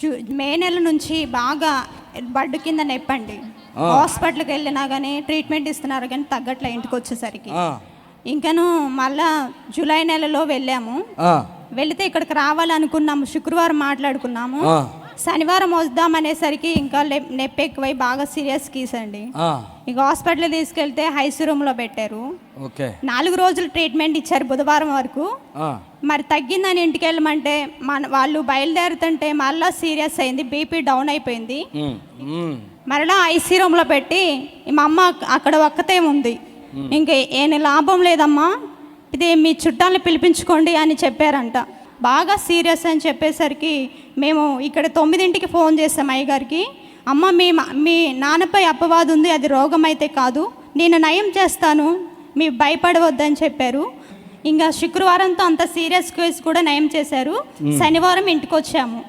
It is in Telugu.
జూ మే నెల నుంచి బాగా బడ్డు కింద నొప్పండి. హాస్పిటల్కి వెళ్ళినా కానీ ట్రీట్మెంట్ ఇస్తున్నారు కానీ తగ్గట్లే ఇంటికి వచ్చేసరికి. ఇంకను మళ్ళా జూలై నెలలో వెళ్ళాము. వెళితే ఇక్కడికి రావాలనుకున్నాము శుక్రవారం మాట్లాడుకున్నాము. శనివారం వద్దాం అనేసరికి ఇంకా లె- నొప్పి ఎక్కువై బాగా సీరియస్ కీస్ అండి ఇక హాస్పిటల్ తీసుకెళ్తే హైసీ రూమ్లో పెట్టారు. ఓకే. నాలుగు రోజులు ట్రీట్మెంట్ ఇచ్చారు బుధవారం వరకు. మరి తగ్గిందని ఇంటికి వెళ్ళమంటే మన వాళ్ళు బయలుదేరుతుంటే మళ్ళీ సీరియస్ అయింది బీపీ డౌన్ అయిపోయింది. మరలా ఐసీ రూమ్లో పెట్టి మా అమ్మ అక్- అక్కడ ఒక్కతే ఉంది. ఇంక ఏం లాభం లేదమ్మా. ఇది మీ చుట్టాలను పిలిపించుకోండి అని చెప్పారంట. బాగా సీరియస్ అని చెప్పేసరికి మేము ఇక్కడ తొమ్మిదింటికి ఫోన్ చేసాం అయ్యగారికి. అమ్మ మీ మ- మీ నాన్నపై అపవాదు ఉంది అది రోగం అయితే కాదు. నేను నయం చేస్తాను మీ భయపడవద్దని చెప్పారు. ఇంకా శుక్రవారంతో అంత సీరియస్ కేసు కూడా నయం చేశారు. శనివారం ఇంటికి వచ్చాము